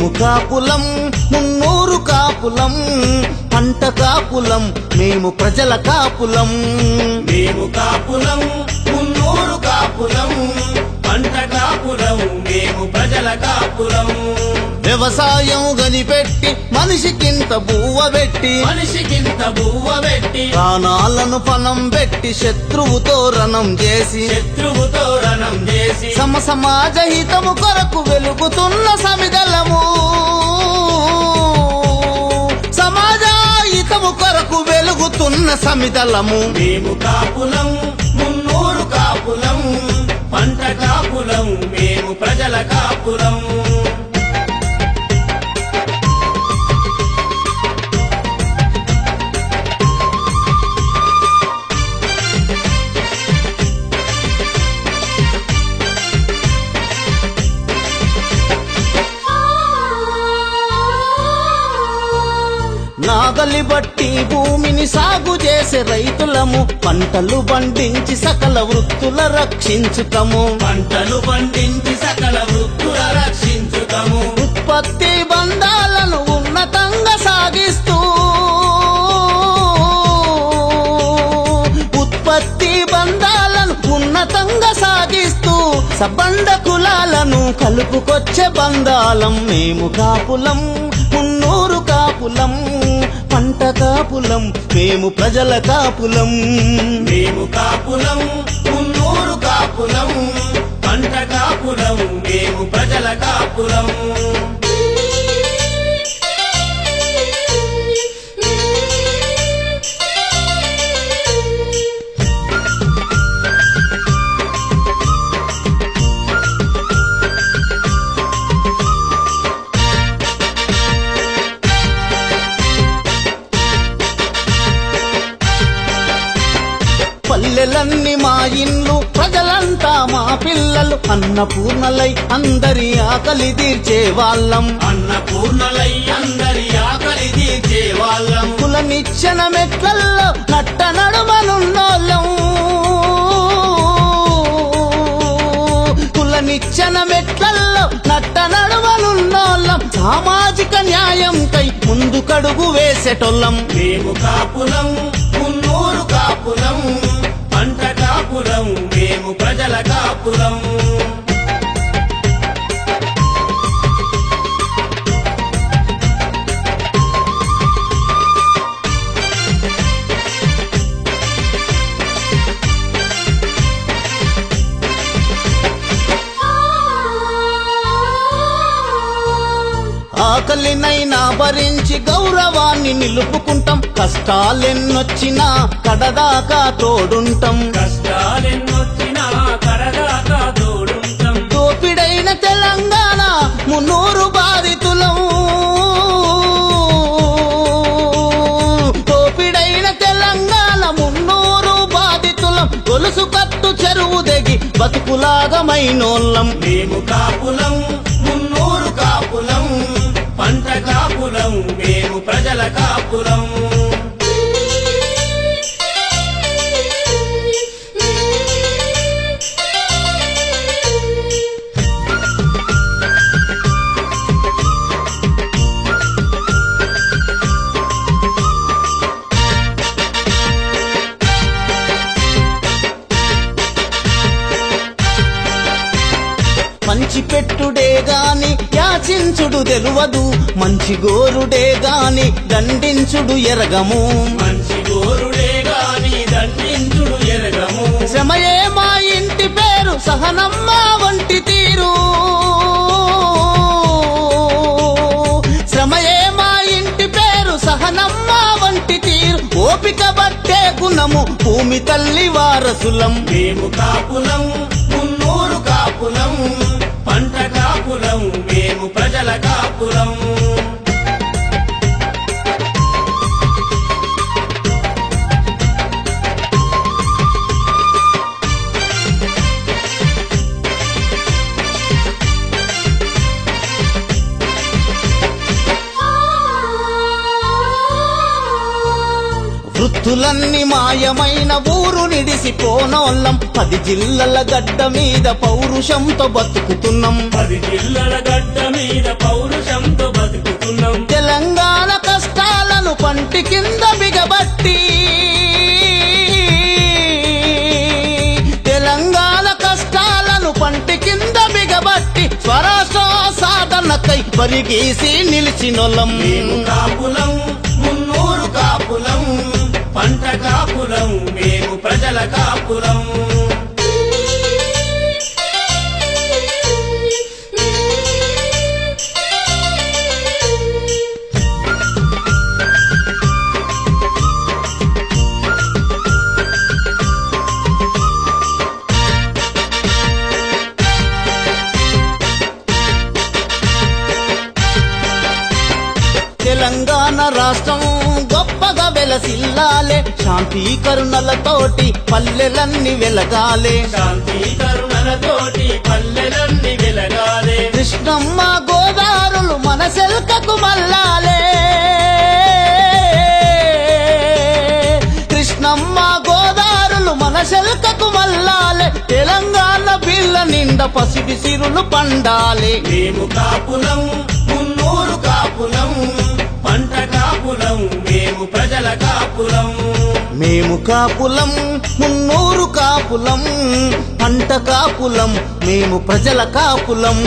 మేము కాపులం మున్నూరు కాపులం పంట కాపులం మేము ప్రజల కాపులం. మేము కాపులం మున్నూరు కాపులం పంట కాపులం మేము ప్రజల కాపులం. వ్యవసాయం గనిపెట్టి మనిషికింత బువ్వ పెట్టి మనిషికింత బువ్వ పెట్టి ప్రాణాలను పనం పెట్టి శత్రువుతో రణం చేసి శత్రువుతో రణం చేసి సమ సమాజ హితము కొరకు వెలుగుతున్న సాగుతున్న సమితలము సమిదలము. మేము కాపులం మున్నూరు కాపులం పంట కాపులం మేము ప్రజల కాపులం. నాగలి బట్టి భూమిని సాగు చేసే రైతులము పంటలు పండించి సకల వృత్తుల రక్షించుతము పంటలు పండించి సకల వృత్తుల రక్షించుతాము ఉత్పత్తి బంధాలను ఉన్నతంగా సాగిస్తూ ఉత్పత్తి బంధాలను ఉన్నతంగా సాగిస్తూ సబండ కులాలను కలుపుకొచ్చే బంధాలం మేము కాపులం మున్నూరు కాపులం. కాపులం మేము ప్రజల కాపులం. మేము కాపులం మున్నూరు కాపులం పంట కాపులం మేము ప్రజల కాపులం. పిల్లలు అన్నపూర్ణలై అందరి ఆకలి తీర్చే వాళ్ళం. అన్నపూర్ణలై అందరి ఆకలి తీర్చే వాళ్ళం. కుల నిచ్చెన మెట్లల్లో నట్ట నడుమనున్నోళ్ళం. కుల నిచ్చెన మెట్లల్లో నట్ట నడుమనున్నోళ్ళం. సామాజిక న్యాయం కై ముందు కడుగు వేసేటోళ్ళం. మేము కాపులం మున్నూరు కాపులం పంట కాపులం. మేము ప్రజల కాపురం. ఆకలినైనా భరించి గౌరవాన్ని నిలుపుకుంటాం. కష్టాలెన్నొచ్చినా కడదాకా తోడుంటాం. కష్టాలెన్న తెలంగాణ మున్నూరు బాధితులం. తోపిడైన తెలంగాణ మున్నూరు బాధితులం. గొలుసు కట్టు చెరువు దగి బతుకులాగమైనోళ్ళం. మేము కాపులం మున్నూరు కాపులం. పంట కాపులం మేము ప్రజల కాపులం. మంచి పెట్టుడే గాని యాచించుడు తెలువదు మంచి గోరుడే గాని దండించుడు ఎరగము. మంచి గోరుడే గాని దండించుడు ఎరగము. శ్రమయే మా ఇంటి పేరు సహనమ్మ వంటి తీరు. శ్రమయే మా ఇంటి పేరు సహనమ్మ వంటి తీరు. ఓపిక బట్టే గుణము భూమి తల్లి వారసులం. మేము కాపులం మున్నూరు కాపులం. కాపులం మేము ప్రజల కాపులం ఎత్తులన్నీ మాయమైన ఊరు నిడిసిపోనోళ్ళం. పది జిల్లల గడ్డ మీద పౌరుషంతో బతుకుతున్నాం. పది జిల్లల గడ్డ మీద పౌరుషంతో బతుకుతున్నాం. తెలంగాణ కష్టాలను పంటి కింద బిగబట్టి తెలంగాణ కష్టాలను పంటి కింద బిగబట్టి స్వరాష్ట్ర సాధనకై పరిగీసి నిలిచినొల్లం పంట కాపులం మేము ప్రజల కాపులం తెలంగాణ రాష్ట్రం వెలసిల్లాలే శాంతి కరుణలతోటి పల్లెలన్నీ వెలగాలే. శాంతి కరుణలతోటి పల్లెలన్నీ వెలగాలే. కృష్ణమ్మ గోదారులు మన సెల్కకు మల్లాలే కృష్ణమ్మ గోదారులు మన సెల్కకు మల్లాలే తెలంగాణ బిల్ల నిండా పసిడి సిరులు పండాలే. మేము కాపులం మేము ప్రజల కాపులం. మేము కాపులం మున్నూరు కాపులం. పంట కాపులం మేము ప్రజల కాపులం.